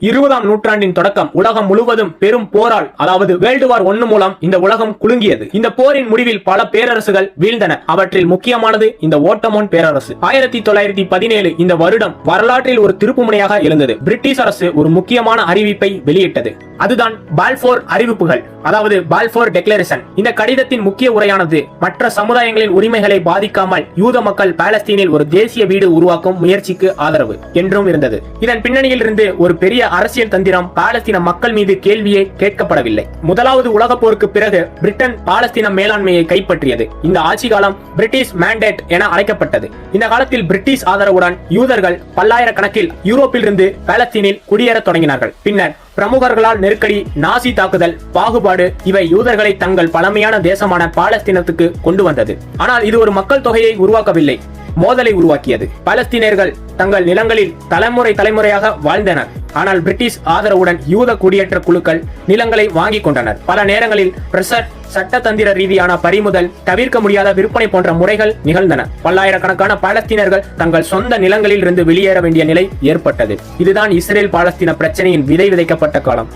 இருபதாம் நூற்றாண்டின் தொடக்கம் உலகம் முழுவதும் பெரும் போரால் அதாவது வேர்ல்டு வார் ஒன்னு மூலம் இந்த உலகம் குலுங்கியது. இந்த போரின் முடிவில் பல பேரரசுகள் வீழ்ந்தன. அவற்றில் முக்கியமானது இந்த ஓட்டமோன் பேரரசு. ஆயிரத்தி தொள்ளாயிரத்தி பதினேழு இந்த வருடம் வரலாற்றில் ஒரு திருப்புமுனையாக எழுந்தது. பிரிட்டிஷ் அரசு ஒரு முக்கியமான அறிவிப்பை வெளியிட்டது. அதுதான் பால்போர் அறிவிப்புகள். அதாவது பால்போர் டெக்ளரேஷன் இந்த கடிதத்தின் முக்கிய உரையானது மற்ற சமுதாயங்களின் உரிமைகளை பாதிக்காமல் யூத மக்கள் பாலஸ்தீனில் ஒரு தேசிய வீடு உருவாக்கும் முயற்சிக்கு ஆதரவு என்றும் இருந்தது. இதன் பின்னணியில் இருந்து ஒரு பெரிய அரசியல் தந்திரம் பாலஸ்தீன மக்கள் மீது கேள்வியே கேட்கப்படவில்லை. முதலாவது உலக போருக்கு பிறகு பிரிட்டன் பாலஸ்தீன மேலாண்மையை கைப்பற்றியது. இந்த ஆட்சி காலம் பிரிட்டிஷ் மேண்டேட் என அழைக்கப்பட்டது. இந்த காலத்தில் பிரிட்டிஷ் ஆதரவுடன் யூதர்கள் பல்லாயிரக்கணக்கில் யூரோப்பில் இருந்து பாலஸ்தீனில் குடியேறத் தொடங்கினார்கள். பின்னர் பிரமுகர்களால் நெருக்கடி நாசி தாக்குதல் பாகுபாடு இவை யூதர்களை தங்கள் பழமையான தேசமான பாலஸ்தீனத்துக்கு கொண்டு வந்தது. ஆனால் இது ஒரு மக்கள் தொகையை உருவாக்கவில்லை மோதலை உருவாக்கியது. பாலஸ்தீனியர்கள் தங்கள் நிலங்களில் தலைமுறை தலைமுறையாக வாழ்ந்தனர். ஆனால் பிரிட்டிஷ் ஆதரவுடன் யூத குடியேற்ற குழுக்கள் நிலங்களை வாங்கிக் கொண்டனர். பல நேரங்களில் பிரஷர் சட்டத்தந்திர ரீதியான பறிமுதல் தவிர்க்க முடியாத விற்பனை போன்ற முறைகள் நிகழ்ந்தன. பல்லாயிரக்கணக்கான பாலஸ்தீனர்கள் தங்கள் சொந்த நிலங்களில் இருந்து வெளியேற வேண்டிய நிலை ஏற்பட்டது. இதுதான் இஸ்ரேல் பாலஸ்தீன பிரச்சனையின் விதை விதைக்கப்பட்ட காலம்.